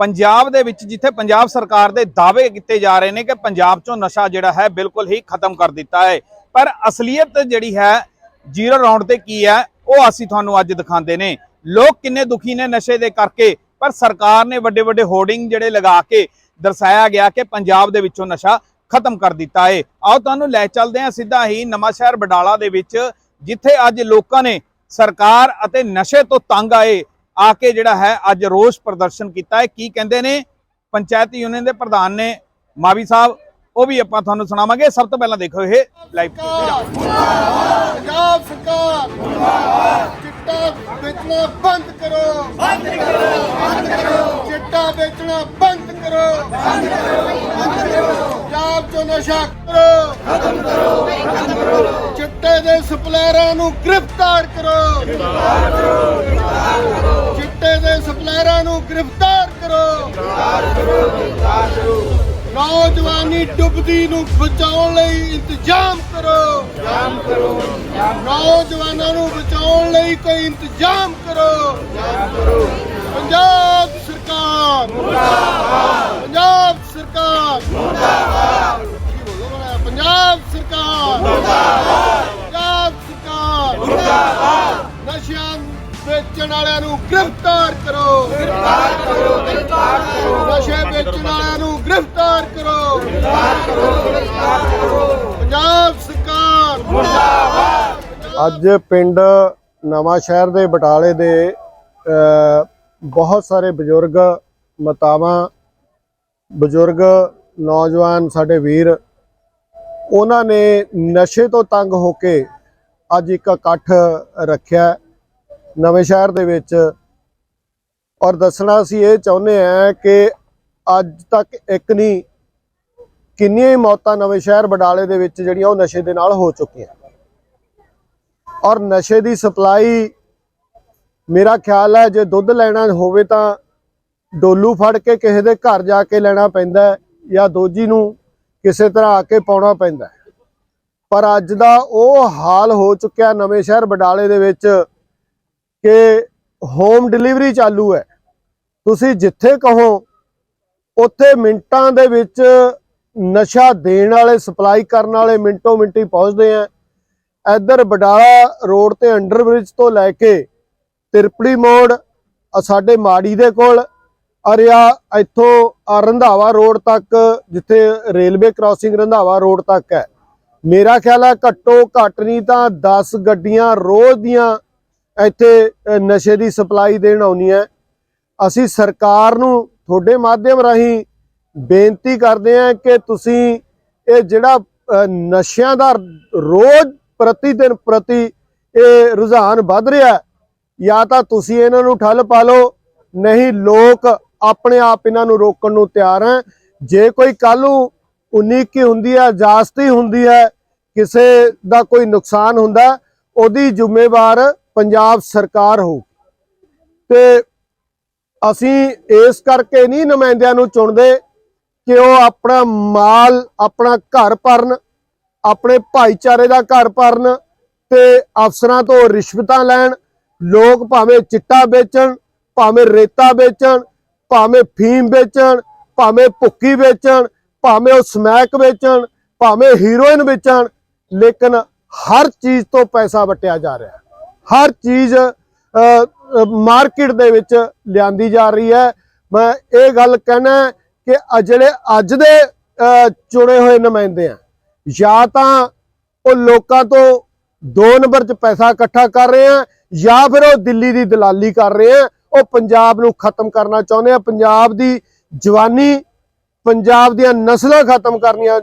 ਪੰਜਾਬ ਦੇ ਵਿੱਚ ਜਿੱਥੇ ਪੰਜਾਬ ਸਰਕਾਰ ਦੇ ਦਾਅਵੇ ਕੀਤੇ ਜਾ ਰਹੇ ਨੇ ਕਿ ਪੰਜਾਬ ਚੋਂ ਨਸ਼ਾ ਜਿਹੜਾ ਹੈ ਬਿਲਕੁਲ ਹੀ ਖਤਮ ਕਰ ਦਿੱਤਾ ਹੈ। ਪਰ ਅਸਲੀਅਤ ਜਿਹੜੀ ਹੈ, ਜ਼ੀਰੋ ਰਾਉਂਡ ਤੇ ਕੀ ਹੈ, ਉਹ ਅਸੀਂ ਤੁਹਾਨੂੰ ਅੱਜ ਦਿਖਾਉਂਦੇ ਨੇ। ਲੋਕ ਕਿੰਨੇ ਦੁਖੀ ਨੇ ਨਸ਼ੇ ਦੇ ਕਰਕੇ, ਪਰ ਸਰਕਾਰ ਨੇ ਵੱਡੇ ਵੱਡੇ ਹੋਰਡਿੰਗ ਜਿਹੜੇ ਲਗਾ ਕੇ ਦਰਸਾਇਆ ਗਿਆ ਕਿ ਪੰਜਾਬ ਦੇ ਵਿੱਚੋਂ ਨਸ਼ਾ ਖਤਮ ਕਰ ਦਿੱਤਾ ਹੈ। ਆਓ ਤੁਹਾਨੂੰ ਲੈ ਚੱਲਦੇ ਹਾਂ ਸਿੱਧਾ ਹੀ ਨਵਾਂ ਸ਼ਹਿਰ ਬਡਾਲਾ ਦੇ ਵਿੱਚ, ਜਿੱਥੇ ਅੱਜ ਲੋਕਾਂ ਨੇ ਸਰਕਾਰ ਅਤੇ ਨਸ਼ੇ ਤੋਂ ਤੰਗ ਆਏ। ਆ ਕੇ ਜਿਹੜਾ ਹੈ ਅੱਜ ਰੋਸ ਪ੍ਰਦਰਸ਼ਨ ਕੀਤਾ ਹੈ। ਕੀ ਕਹਿੰਦੇ ਨੇ? ਪੰਚਾਇਤ ਯੂਨੀਅਨ ਦੇ ਪ੍ਰਧਾਨ ਨੇ ਮਾਵੀ ਸਾਹਿਬ ਉਹ ਵੀ ਆਪਾਂ ਤੁਹਾਨੂੰ ਸੁਣਾਵਾਂਗੇ। ਸਭ ਤੋਂ ਪਹਿਲਾਂ ਦੇਖੋ ਇਹ ਲਾਈਵ ਪੰਜਾਬ ਸਰਕਾਰ ਚਿੱਟਾ ਵੇਚਣਾ ਬੰਦ ਕਰੋ। ਬੰਦ ਕਰੋ ਬੰਦ ਕਰੋ। ਚਿੱਟਾ ਵੇਚਣਾ ਬੰਦ ਕਰੋ। ਬੰਦ ਕਰੋ ਬੰਦ ਕਰੋ। ਪੰਜਾਬ ਚੋਂ ਨਸ਼ਾ ਕਰੋ। ਖਤਮ ਕਰੋ ਖਤਮ ਕਰੋ। ਚਿੱਟੇ ਦੇ ਸਪਲਾਇਰਾਂ ਨੂੰ ਗ੍ਰਿਫਤਾਰ ਕਰੋ। ਗ੍ਰਿਫਤਾਰ ਕਰੋ। ਦੇ ਨੂੰ ਗ੍ਰਿਫਤਾਰ ਕਰੋ। ਗ੍ਰਿਫਤਾਰ ਕਰੋ ਗ੍ਰਿਫਤਾਰ ਕਰੋ ਨੌਜਵਾਨੀ ਡੁੱਬਦੀ ਨੂੰ ਬਚਾਉਣ ਲਈ ਇੰਤਜ਼ਾਮ ਕਰੋ। ਇੰਤਜ਼ਾਮ ਕਰੋ ਨੌਜਵਾਨਾਂ ਨੂੰ ਬਚਾਉਣ ਲਈ ਕੋਈ ਇੰਤਜ਼ਾਮ ਕਰੋ। ਇੰਤਜ਼ਾਮ ਕਰੋ ਪੰਜਾਬ ਸਰਕਾਰ। ਮੁਰਦਾਬਾਦ ਪੰਜਾਬ ਸਰਕਾਰ ਮੁਰਦਾਬਾਦ ਪੰਜਾਬ ਸਰਕਾਰ। ਮੁਰਦਾਬਾਦ ਪੰਜਾਬ ਸਰਕਾਰ। ਮੁਰਦਾਬਾਦ ਨਸ਼ਿਆਂ ਵੇਚਣ ਵਾਲਿਆਂ ਨੂੰ ਗ੍ਰਿਫਤਾਰ ਕਰੋ। ਗ੍ਰਿਫਤਾਰ ਕਰੋ ਗ੍ਰਿਫਤਾਰ ਕਰੋ। ਨਸ਼ੇ ਵੇਚਣ ਵਾਲਿਆਂ ਨੂੰ ਗ੍ਰਿਫਤਾਰ ਕਰੋ। ਗ੍ਰਿਫਤਾਰ ਕਰੋ ਗ੍ਰਿਫਤਾਰ ਕਰੋ। ਪੰਜਾਬ ਸਰਕਾਰ ਅੱਜ ਪਿੰਡ ਨਵਾਂ ਸ਼ਹਿਰ ਦੇ ਬਟਾਲੇ ਦੇ ਅ, ਬਹੁਤ ਸਾਰੇ ਬਜ਼ੁਰਗ ਮਾਤਾਵਾਂ ਬਜ਼ੁਰਗ ਨੌਜਵਾਨ ਸਾਡੇ ਵੀਰ ਉਹਨਾਂ ਨੇ ਨਸ਼ੇ ਤੋਂ ਤੰਗ ਹੋ ਕੇ ਅੱਜ ਇੱਕ ਇਕੱਠ ਰੱਖਿਆ। ਨਵੇਂ ਸ਼ਹਿਰ ਦੇ ਵਿੱਚ। ਔਰ ਦੱਸਣਾ ਅਸੀਂ ਇਹ ਚਾਹੁੰਦੇ ਹਾਂ ਕਿ ਅੱਜ ਤੱਕ ਇੱਕ ਨਹੀਂ, ਕਿੰਨੀਆਂ ਹੀ ਮੌਤਾਂ ਨਵੇਂ ਸ਼ਹਿਰ ਬਡਾਲੇ ਦੇ ਵਿੱਚ ਜਿਹੜੀਆਂ ਉਹ ਨਸ਼ੇ ਦੇ ਨਾਲ ਹੋ ਚੁੱਕੀਆਂ। ਔਰ ਨਸ਼ੇ ਦੀ ਸਪਲਾਈ, ਮੇਰਾ ਖਿਆਲ ਹੈ ਜੇ ਦੁੱਧ ਲੈਣਾ ਹੋਵੇ ਤਾਂ ਡੋਲੂ ਫੜ ਕੇ ਕਿਸੇ ਦੇ ਘਰ ਜਾ ਕੇ ਲੈਣਾ ਪੈਂਦਾ ਜਾਂ ਦੋਜੀ ਨੂੰ ਕਿਸੇ ਤਰ੍ਹਾਂ ਆ ਕੇ ਪਾਉਣਾ ਪੈਂਦਾ ਪਰ ਅੱਜ ਦਾ ਉਹ ਹਾਲ ਹੋ ਚੁੱਕਿਆ ਨਵੇਂ ਸ਼ਹਿਰ ਬਡਾਲੇ ਦੇ ਵਿੱਚ ਕਿ ਹੋਮ ਡਿਲੀਵਰੀ ਚਾਲੂ ਹੈ। ਤੁਸੀਂ ਜਿੱਥੇ ਕਹੋ, ਉੱਥੇ ਮਿੰਟਾਂ ਦੇ ਵਿੱਚ ਨਸ਼ਾ ਦੇਣ ਵਾਲੇ ਸਪਲਾਈ ਕਰਨ ਵਾਲੇ ਮਿੰਟੋ ਮਿੰਟੀ ਪਹੁੰਚਦੇ ਆ। ਇੱਧਰ ਬਡਾਲਾ ਰੋਡ ਤੇ ਅੰਡਰਬ੍ਰਿਜ ਤੋਂ ਲੈ ਕੇ ਤਿਰਪੜੀ ਮੋੜ ਸਾਡੇ ਮਾੜੀ ਦੇ ਕੋਲ, ਅਰਿਆ ਇੱਥੋਂ ਰੰਧਾਵਾ ਰੋਡ ਤੱਕ, ਜਿੱਥੇ ਰੇਲਵੇ ਕ੍ਰਾਸਿੰਗ ਰੰਧਾਵਾ ਰੋਡ ਤੱਕ ਹੈ। ਮੇਰਾ ਖਿਆਲ ਹੈ ਘੱਟੋ ਘੱਟ ਨਹੀਂ ਤਾਂ 10 ਗੱਡੀਆਂ ਰੋਜ਼ ਦੀਆਂ ਇੱਥੇ ਨਸ਼ੇ ਦੀ ਸਪਲਾਈ ਦੇਣ ਆਉਂਦੀਆਂ ਅਸੀਂ ਸਰਕਾਰ ਨੂੰ ਤੁਹਾਡੇ ਮਾਧਿਅਮ ਰਾਹੀਂ ਬੇਨਤੀ ਕਰਦੇ ਹਾਂ ਕਿ ਤੁਸੀਂ ਇਹ ਜਿਹੜਾ ਨਸ਼ਿਆਂ ਦਾ ਰੋਜ਼ ਪ੍ਰਤੀ ਦਿਨ ਪ੍ਰਤੀ ਇਹ ਰੁਝਾਨ ਵੱਧ ਰਿਹਾ ਜਾਂ ਤਾਂ ਤੁਸੀਂ ਇਹਨਾਂ ਨੂੰ ਠੱਲ ਪਾ ਲਓ, ਨਹੀਂ ਲੋਕ ਆਪਣੇ ਆਪ ਇਹਨਾਂ ਨੂੰ ਰੋਕਣ ਨੂੰ ਤਿਆਰ ਹੈ। ਜੇ ਕੋਈ ਕੱਲ ਨੂੰ 19 ਕੀ ਹੁੰਦੀ ਹੈ, ਜਾਸਤੀ ਹੁੰਦੀ ਹੈ, ਕਿਸੇ ਦਾ ਕੋਈ ਨੁਕਸਾਨ ਹੁੰਦਾ, ਉਹਦੀ ਜ਼ਿੰਮੇਵਾਰ ਪੰਜਾਬ ਸਰਕਾਰ ਹੋ ਤੇ ਅਸੀਂ ਇਸ ਕਰਕੇ ਨਹੀਂ ਨੁਮਾਇੰਦਿਆਂ ਨੂੰ ਚੁਣਦੇ ਕਿ ਉਹ ਆਪਣਾ ਮਾਲ, ਆਪਣਾ ਘਰ ਭਰਨ, ਆਪਣੇ ਭਾਈਚਾਰੇ ਦਾ ਘਰ ਭਰਨ ਤੇ ਅਫਸਰਾਂ ਤੋਂ ਰਿਸ਼ਵਤਾਂ ਲੈਣ। ਲੋਕ ਭਾਵੇਂ ਚਿੱਟਾ ਵੇਚਣ, ਭਾਵੇਂ ਰੇਤਾ ਵੇਚਣ, ਭਾਵੇਂ ਫੀਮ ਵੇਚਣ, ਭਾਵੇਂ ਭੁੱਕੀ ਵੇਚਣ, ਭਾਵੇਂ ਉਹ ਸਮੈਕ ਵੇਚਣ, ਭਾਵੇਂ ਹੀਰੋਇਨ ਵੇਚਣ, ਲੇਕਿਨ ਹਰ ਚੀਜ਼ ਤੋਂ ਪੈਸਾ ਵਟਿਆ ਜਾ ਰਿਹਾ। ਹੈ ਹਰ ਚੀਜ਼ ਮਾਰਕੀਟ ਦੇ ਵਿੱਚ ਲਿਆਂਦੀ ਜਾ ਰਹੀ ਹੈ। ਮੈਂ ਇਹ ਗੱਲ ਕਹਿਣਾ ਕਿ ਜਿਹੜੇ ਅੱਜ ਦੇ ਚੁਣੇ ਹੋਏ ਨੁਮਾਇੰਦੇ ਆ, ਜਾਂ ਤਾਂ ਉਹ ਲੋਕਾਂ ਤੋਂ ਦੋ ਨੰਬਰ 'ਚ ਪੈਸਾ ਇਕੱਠਾ ਕਰ ਰਹੇ ਆ, ਜਾਂ ਫਿਰ ਉਹ ਦਿੱਲੀ ਦੀ ਦਲਾਲੀ ਕਰ ਰਹੇ ਆ, ਉਹ ਪੰਜਾਬ ਨੂੰ ਖਤਮ ਕਰਨਾ ਚਾਹੁੰਦੇ ਆ। ਪੰਜਾਬ ਦੀ ਜਵਾਨੀ, ਪੰਜਾਬ ਦੀਆਂ ਨਸਲਾਂ ਖਤਮ ਕਰਨੀਆਂ,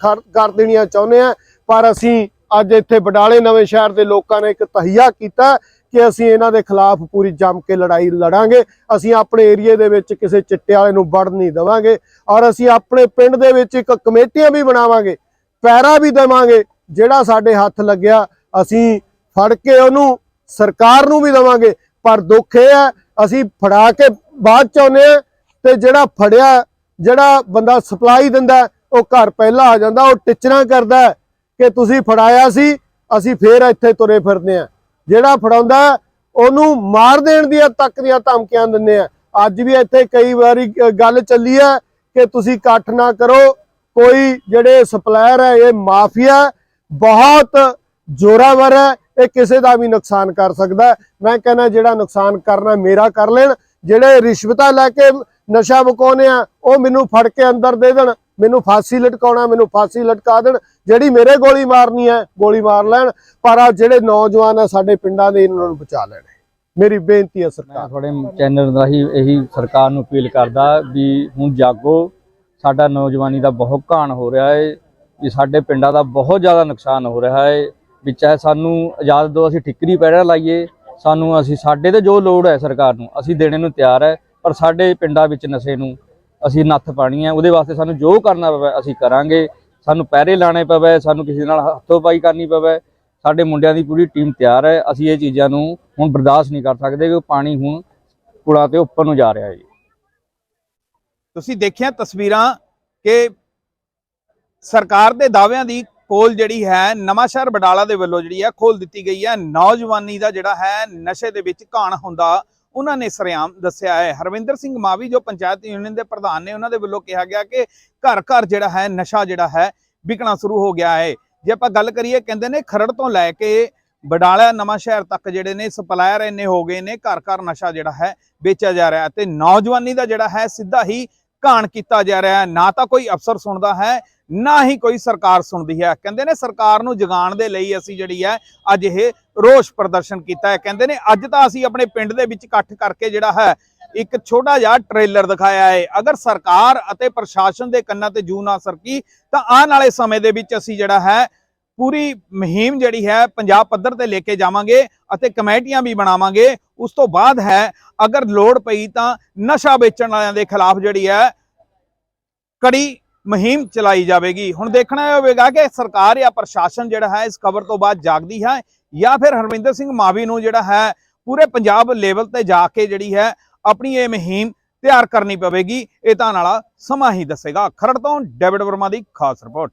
ਕਰ ਕਰ ਦੇਣੀਆਂ ਚਾਹੁੰਦੇ ਆ, ਪਰ ਅਸੀਂ ਅੱਜ ਇੱਥੇ ਬਡਾਲੇ ਨਵੇਂ ਸ਼ਹਿਰ ਦੇ ਲੋਕਾਂ ਨੇ ਇੱਕ ਤਹੀਆ ਕੀਤਾ ਕਿ ਅਸੀਂ ਇਹਨਾਂ ਦੇ ਖਿਲਾਫ ਪੂਰੀ ਜੰਮ ਕੇ ਲੜਾਈ ਲੜਾਂਗੇ, ਅਸੀਂ ਆਪਣੇ ਏਰੀਏ ਦੇ ਵਿੱਚ ਕਿਸੇ ਚਿੱਟੇ ਵਾਲੇ ਨੂੰ ਵੜ ਨਹੀਂ ਦੇਵਾਂਗੇ ਔਰ ਅਸੀਂ ਆਪਣੇ ਪਿੰਡ ਦੇ ਵਿੱਚ ਇੱਕ ਕਮੇਟੀਆਂ ਵੀ ਬਣਾਵਾਂਗੇ, ਪੈਰਾ ਵੀ ਦੇਵਾਂਗੇ, ਜਿਹੜਾ ਸਾਡੇ ਹੱਥ ਲੱਗਿਆ ਅਸੀਂ ਫੜ ਕੇ ਉਹਨੂੰ ਸਰਕਾਰ ਨੂੰ ਵੀ ਦੇਵਾਂਗੇ। ਪਰ ਦੁੱਖ ਇਹ ਹੈ, ਅਸੀਂ ਫੜਾ ਕੇ ਬਾਅਦ ਚ ਆਉਂਦੇ ਆ ਤੇ ਜਿਹੜਾ ਫੜਿਆ, ਜਿਹੜਾ ਬੰਦਾ ਸਪਲਾਈ ਦਿੰਦਾ, ਉਹ ਘਰ ਪਹਿਲਾਂ ਆ ਜਾਂਦਾ, ਉਹ ਟਿਚਰਾਂ ਕਰਦਾ ਕਿ ਤੁਸੀਂ ਫੜਾਇਆ ਸੀ, ਅਸੀਂ ਫੇਰ ਇੱਥੇ ਤੁਰੇ ਫਿਰਦੇ ਆ ਜਿਹੜਾ ਫੜਾਉਂਦਾ, ਉਹਨੂੰ ਮਾਰ ਦੇਣ ਦੀਆਂ ਤੱਕ ਦੀਆਂ ਧਮਕੀਆਂ ਦਿੰਦੇ ਆ ਅੱਜ ਵੀ ਇੱਥੇ ਕਈ ਵਾਰੀ ਗੱਲ ਚੱਲੀ ਹੈ ਕਿ ਤੁਸੀਂ ਇਕੱਠ ਨਾ ਕਰੋ। ਕੋਈ ਜਿਹੜੇ ਸਪਲਾਇਰ ਹੈ, ਇਹ ਮਾਫੀਆ, ਬਹੁਤ ਜ਼ੋਰਾਵਰ ਹੈ। ਇਹ ਕਿਸੇ ਦਾ ਵੀ ਨੁਕਸਾਨ ਕਰ ਸਕਦਾ ਮੈਂ ਕਹਿੰਦਾ, ਜਿਹੜਾ ਨੁਕਸਾਨ ਕਰਨਾ ਮੇਰਾ ਕਰ ਲੈਣ। ਜਿਹੜੇ ਰਿਸ਼ਵਤਾਂ ਲੈ ਕੇ ਨਸ਼ਾ ਵਿਕਾਉਂਦੇ ਆ, ਉਹ ਮੈਨੂੰ ਫੜ ਕੇ ਅੰਦਰ ਦੇ ਦੇਣ। ਮੈਨੂੰ ਫਾਂਸੀ ਲਟਕਾਉਣਾ, ਮੈਨੂੰ ਫਾਂਸੀ ਲਟਕਾ ਦੇਣ। ਜਿਹੜੀ ਮੇਰੇ ਗੋਲੀ ਮਾਰਨੀ ਹੈ, ਗੋਲੀ ਮਾਰ ਲੈਣ। ਪਰ ਆ ਜਿਹੜੇ ਨੌਜਵਾਨ ਆ ਸਾਡੇ ਪਿੰਡਾਂ ਦੇ, ਇਹਨਾਂ ਨੂੰ ਬਚਾ ਲੈਣ। ਮੇਰੀ ਬੇਨਤੀ ਹੈ ਸਰਕਾਰ ਤੁਹਾਡੇ ਚੈਨਲ ਰਾਹੀਂ ਇਹੀ ਸਰਕਾਰ ਨੂੰ ਅਪੀਲ ਕਰਦਾ ਵੀ ਹੁਣ ਜਾਗੋ, ਸਾਡਾ ਨੌਜਵਾਨੀ ਦਾ ਬਹੁਤ ਘਾਣ ਹੋ ਰਿਹਾ ਹੈ ਵੀ ਸਾਡੇ ਪਿੰਡਾਂ ਦਾ ਬਹੁਤ ਜ਼ਿਆਦਾ ਨੁਕਸਾਨ ਹੋ ਰਿਹਾ ਹੈ ਵੀ ਚਾਹੇ ਸਾਨੂੰ ਆਜ਼ਾਦ ਦੋ ਅਸੀਂ ਠਿੱਕਰੀ ਪੈੜਾ ਲਾਈਏ, ਸਾਨੂੰ ਅਸੀਂ, ਸਾਡੇ ਤੇ ਜੋ ਲੋੜ ਹੈ ਸਰਕਾਰ ਨੂੰ, ਅਸੀਂ ਦੇਣੇ ਨੂੰ ਤਿਆਰ ਹੈ, ਪਰ ਸਾਡੇ ਪਿੰਡਾਂ ਵਿੱਚ ਨਸ਼ੇ ਨੂੰ ਅਸੀਂ ਨੱਥ ਪਾਣੀ ਹੈ, ਉਹਦੇ ਵਾਸਤੇ ਸਾਨੂੰ ਜੋ ਕਰਨਾ ਪਵੇ ਅਸੀਂ ਕਰਾਂਗੇ। ਸਾਨੂੰ ਪਹਿਰੇ ਲਾਣੇ ਪਵੇ, ਸਾਨੂੰ ਕਿਸੇ ਨਾਲ ਹੱਥੋਂ ਪਾਈ ਕਰਨੀ ਪਵੇ। ਸਾਡੇ ਮੁੰਡਿਆਂ ਦੀ ਪੂਰੀ ਟੀਮ ਤਿਆਰ ਹੈ, ਅਸੀਂ ਇਹ ਚੀਜ਼ਾਂ ਨੂੰ ਹੁਣ ਬਰਦਾਸ਼ਤ ਨਹੀਂ ਕਰ ਸਕਦੇ ਕਿ ਪਾਣੀ ਹੁਣ ਪੁਲਾਂ ਤੇ ਉੱਪਰ ਨੂੰ ਜਾ ਰਿਹਾ ਹੈ ਜੀ। ਤੁਸੀਂ ਦੇਖਿਆ ਤਸਵੀਰਾਂ ਕਿ ਸਰਕਾਰ ਦੇ ਦਾਅਵਿਆਂ ਦੀ ਕੋਲ ਜਿਹੜੀ ਹੈ, ਨਵਾਂ ਸ਼ਹਿਰ ਬਡਾਲਾ ਦੇ ਵੱਲੋਂ ਜਿਹੜੀ ਹੈ ਖੋਲ ਦਿੱਤੀ ਗਈ ਹੈ। ਨੌਜਵਾਨੀ ਦਾ ਜਿਹੜਾ ਹੈ, ਨਸ਼ੇ ਦੇ ਵਿੱਚ ਘਾਣ ਹੁੰਦਾ ਉਹਨਾਂ ਨੇ ਸਰਿਆਮ ਦੱਸਿਆ ਹੈ। ਹਰਵਿੰਦਰ ਸਿੰਘ ਮਾਵੀ, ਜੋ ਪੰਚਾਇਤ ਯੂਨੀਅਨ ਦੇ ਪ੍ਰਧਾਨ ਨੇ, ਉਹਨਾਂ ਦੇ ਵੱਲੋਂ ਕਿਹਾ ਗਿਆ ਕਿ ਘਰ ਘਰ ਜਿਹੜਾ ਹੈ, ਨਸ਼ਾ ਜਿਹੜਾ ਹੈ, ਵਿਕਣਾ ਸ਼ੁਰੂ ਹੋ ਗਿਆ ਹੈ। ਜੇ ਆਪਾਂ ਗੱਲ ਕਰੀਏ, ਕਹਿੰਦੇ ਨੇ ਖਰੜ ਤੋਂ ਲੈ ਕੇ ਬਡਾਲਾ ਨਵਾਂ ਸ਼ਹਿਰ ਤੱਕ ਜਿਹੜੇ ਨੇ ਸਪਲਾਇਰ ਇੰਨੇ ਹੋ ਗਏ ਨੇ ਘਰ ਘਰ ਨਸ਼ਾ ਜਿਹੜਾ ਹੈ, ਵੇਚਿਆ ਜਾ ਰਿਹਾ ਹੈ ਤੇ ਨੌਜਵਾਨੀ ਦਾ ਜਿਹੜਾ ਹੈ, ਸਿੱਧਾ ਹੀ ਘਾਣ ਕੀਤਾ ਜਾ ਰਿਹਾ ਹੈ। ਨਾ ਤਾਂ ਕੋਈ ਅਫਸਰ ਸੁਣਦਾ ਹੈ, ਨਾ ਹੀ ਕੋਈ ਸਰਕਾਰ ਸੁਣਦੀ ਹੈ। ਕਹਿੰਦੇ ਨੇ ਸਰਕਾਰ ਨੂੰ ਜਗਾਉਣ ਦੇ ਲਈ ਅਸੀਂ ਜਿਹੜੀ ਹੈ, ਅੱਜ ਇਹ ਰੋਸ ਪ੍ਰਦਰਸ਼ਨ ਕੀਤਾ ਹੈ। ਕਹਿੰਦੇ ਨੇ ਅੱਜ ਤਾਂ ਅਸੀਂ ਆਪਣੇ ਪਿੰਡ ਦੇ ਵਿੱਚ ਇਕੱਠ ਕਰਕੇ ਜਿਹੜਾ ਹੈ, ਇੱਕ ਛੋਟਾ ਜਿਹਾ ਟ੍ਰੇਲਰ ਦਿਖਾਇਆ ਹੈ। ਅਗਰ ਸਰਕਾਰ ਅਤੇ ਪ੍ਰਸ਼ਾਸਨ ਦੇ ਕੰਨਾਂ ਤੇ ਜੂ ਨਾ ਸਰਕੀ, ਤਾਂ ਆਉਣ ਵਾਲੇ ਸਮੇਂ ਦੇ ਵਿੱਚ ਅਸੀਂ ਜਿਹੜਾ ਹੈ ਪੂਰੀ ਮੁਹਿੰਮ ਜਿਹੜੀ ਹੈ ਪੰਜਾਬ ਪੱਧਰ ਤੇ ਲੈ ਕੇ ਜਾਵਾਂਗੇ ਅਤੇ ਕਮੇਟੀਆਂ ਵੀ ਬਣਾਵਾਂਗੇ। ਉਸ ਤੋਂ ਬਾਅਦ ਹੈ, ਅਗਰ ਲੋੜ ਪਈ ਤਾਂ ਨਸ਼ਾ ਵੇਚਣ ਵਾਲਿਆਂ ਦੇ ਖਿਲਾਫ ਜਿਹੜੀ ਹੈ ਕੜੀ ਮੁਹਿੰਮ ਚਲਾਈ ਜਾਵੇਗੀ। ਹੁਣ ਦੇਖਣਾ ਹੋਵੇਗਾ ਕਿ ਸਰਕਾਰ ਜਾਂ ਪ੍ਰਸ਼ਾਸਨ ਜਿਹੜਾ ਹੈ ਇਸ ਖਬਰ ਤੋਂ ਬਾਅਦ ਜਾਗਦੀ ਹੈ ਜਾਂ ਫਿਰ ਹਰਵਿੰਦਰ ਸਿੰਘ ਮਾਵੀ ਨੂੰ ਜਿਹੜਾ ਹੈ ਪੂਰੇ ਪੰਜਾਬ ਲੈਵਲ ਤੇ ਜਾ ਕੇ ਜਿਹੜੀ ਹੈ ਆਪਣੀ ਇਹ ਮੁਹਿੰਮ ਤਿਆਰ ਕਰਨੀ ਪਵੇਗੀ। ਇਹ ਤਾਂ ਨਾਲਾ ਸਮਾਂ ਹੀ ਦੱਸੇਗਾ। ਖਰੜ ਤੋਂ ਡੇਵਿਡ ਵਰਮਾ ਦੀ ਖਾਸ ਰਿਪੋਰਟ।